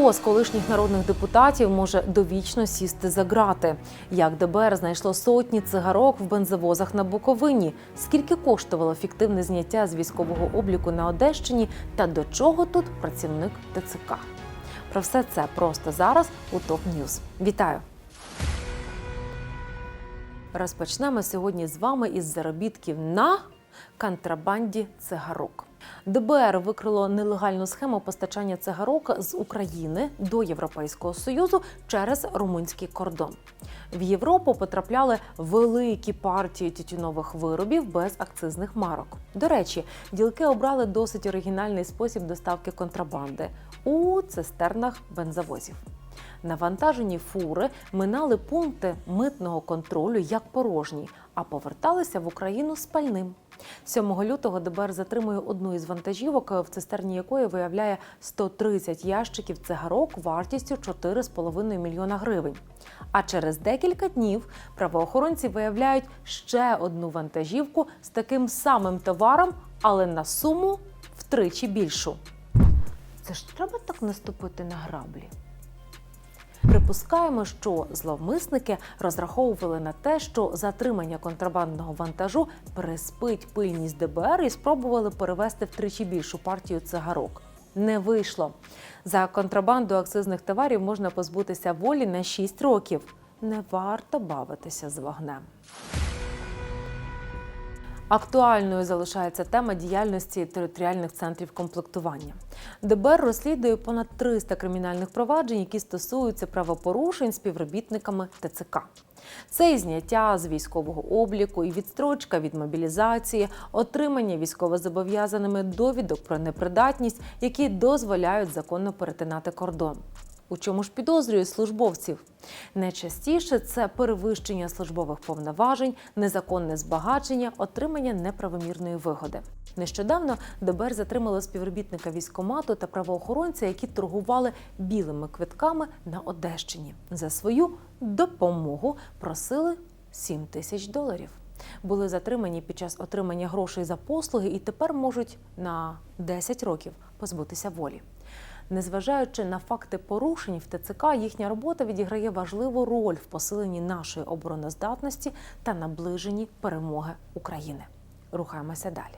Хто з колишніх народних депутатів може довічно сісти за грати? Як ДБР знайшло сотні цигарок в бензовозах на Буковині? Скільки коштувало фіктивне зняття з військового обліку на Одещині? Та до чого тут працівник ТЦК? Про все це просто зараз у ТОП Ньюз. Вітаю! Розпочнемо сьогодні з вами із заробітків на контрабанді цигарок. ДБР викрило нелегальну схему постачання цигарок з України до Європейського союзу через румунський кордон. В Європу потрапляли великі партії тютюнових виробів без акцизних марок. До речі, ділки обрали досить оригінальний спосіб доставки контрабанди у цистернах бензовозів. Навантажені фури минали пункти митного контролю як порожні, а поверталися в Україну з пальним. 7 лютого ДБР затримує одну із вантажівок, в цистерні якої виявляє 130 ящиків цигарок вартістю 4,5 мільйона гривень. А через декілька днів правоохоронці виявляють ще одну вантажівку з таким самим товаром, але на суму втричі більшу. Це ж треба так наступити на граблі. Припускаємо, що зловмисники розраховували на те, що затримання контрабандного вантажу приспить пильність ДБР і спробували перевести втричі більшу партію цигарок. Не вийшло. За контрабанду акцизних товарів можна позбутися волі на 6 років. Не варто бавитися з вогнем. Актуальною залишається тема діяльності територіальних центрів комплектування. ДБР розслідує понад 300 кримінальних проваджень, які стосуються правопорушень співробітниками ТЦК. Це і зняття з військового обліку, і відстрочка від мобілізації, отримання військовозобов'язаними довідок про непридатність, які дозволяють законно перетинати кордон. У чому ж підозрюють службовців? Найчастіше це перевищення службових повноважень, незаконне збагачення, отримання неправомірної вигоди. Нещодавно ДБР затримало співробітника військомату та правоохоронця, які торгували білими квитками на Одещині. За свою допомогу просили 7 тисяч доларів. Були затримані під час отримання грошей за послуги і тепер можуть на 10 років позбутися волі. Незважаючи на факти порушень в ТЦК, їхня робота відіграє важливу роль в посиленні нашої обороноздатності та наближенні перемоги України. Рухаємося далі.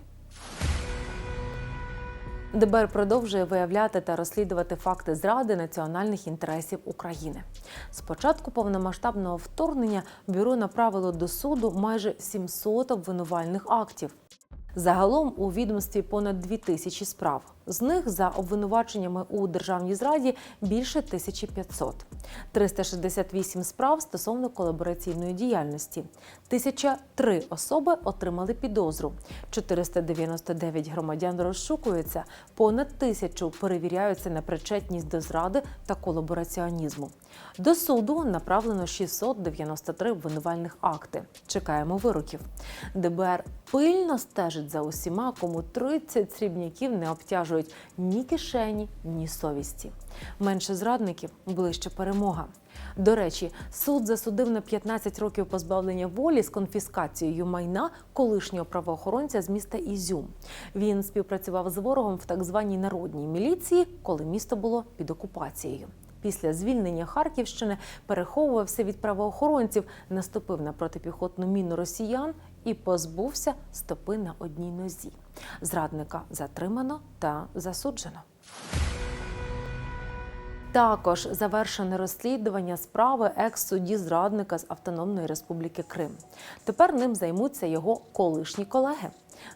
ДБР продовжує виявляти та розслідувати факти зради національних інтересів України. З початку повномасштабного вторгнення бюро направило до суду майже 700 обвинувальних актів. Загалом у відомстві понад дві тисячі справ. З них за обвинуваченнями у державній зраді більше 1500. 368 справ стосовно колабораційної діяльності. 1003 особи отримали підозру. 499 громадян розшукуються. Понад тисячу перевіряються на причетність до зради та колабораціонізму. До суду направлено 693 обвинувальних акти. Чекаємо вироків. ДБР пильно стежить за усіма, кому 30 срібняків не обтяжують ні кишені, ні совісті. Менше зрадників ближче перемога. До речі, суд засудив на 15 років позбавлення волі з конфіскацією майна колишнього правоохоронця з міста Ізюм. Він співпрацював з ворогом в так званій народній міліції, коли місто було під окупацією. Після звільнення Харківщини переховувався від правоохоронців, наступив на протипіхотну міну росіян і позбувся стопи на одній нозі. Зрадника затримано та засуджено. Також завершене розслідування справи екс-судді зрадника з Автономної Республіки Крим. Тепер ним займуться його колишні колеги.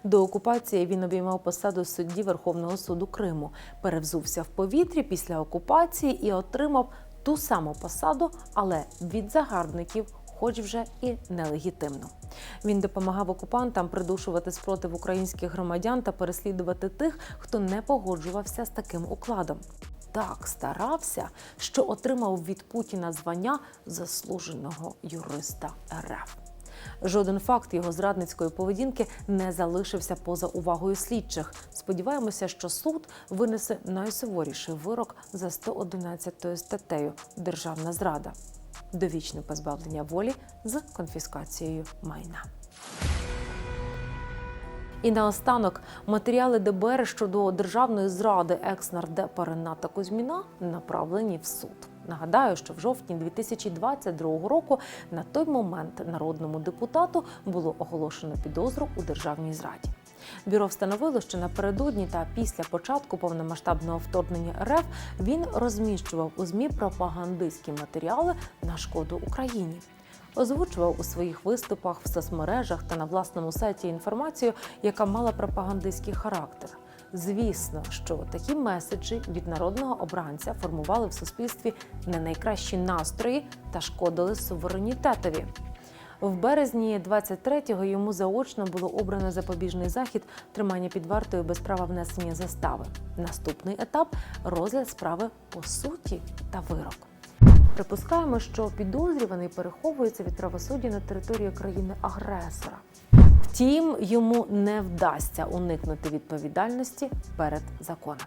До окупації він обіймав посаду судді Верховного суду Криму, перевзувся в повітрі після окупації і отримав ту саму посаду, але від загарбників, хоч вже і нелегітимно. Він допомагав окупантам придушувати спротив українських громадян та переслідувати тих, хто не погоджувався з таким укладом так старався, що отримав від Путіна звання заслуженого юриста РФ. Жоден факт його зрадницької поведінки не залишився поза увагою слідчих. Сподіваємося, що суд винесе найсуворіший вирок за 111 статтею Державна зрада довічне позбавлення волі з конфіскацією майна. І наостанок матеріали ДБР щодо державної зради екс-нардепа Рената Кузьміна направлені в суд. Нагадаю, що в жовтні 2022 року на той момент народному депутату було оголошено підозру у державній зраді. Бюро встановило, що напередодні та після початку повномасштабного вторгнення РФ він розміщував у ЗМІ пропагандистські матеріали на шкоду Україні. Озвучував у своїх виступах в соцмережах та на власному сайті інформацію, яка мала пропагандистський характер. Звісно, що такі меседжі від народного обранця формували в суспільстві не найкращі настрої та шкодили суверенітетові. В березні 23-го йому заочно було обрано запобіжний захід тримання під вартою без права внесення застави. Наступний етап розгляд справи по суті та вирок. Припускаємо, що підозрюваний переховується від правосуддя на території країни-агресора. Втім, йому не вдасться уникнути відповідальності перед законом.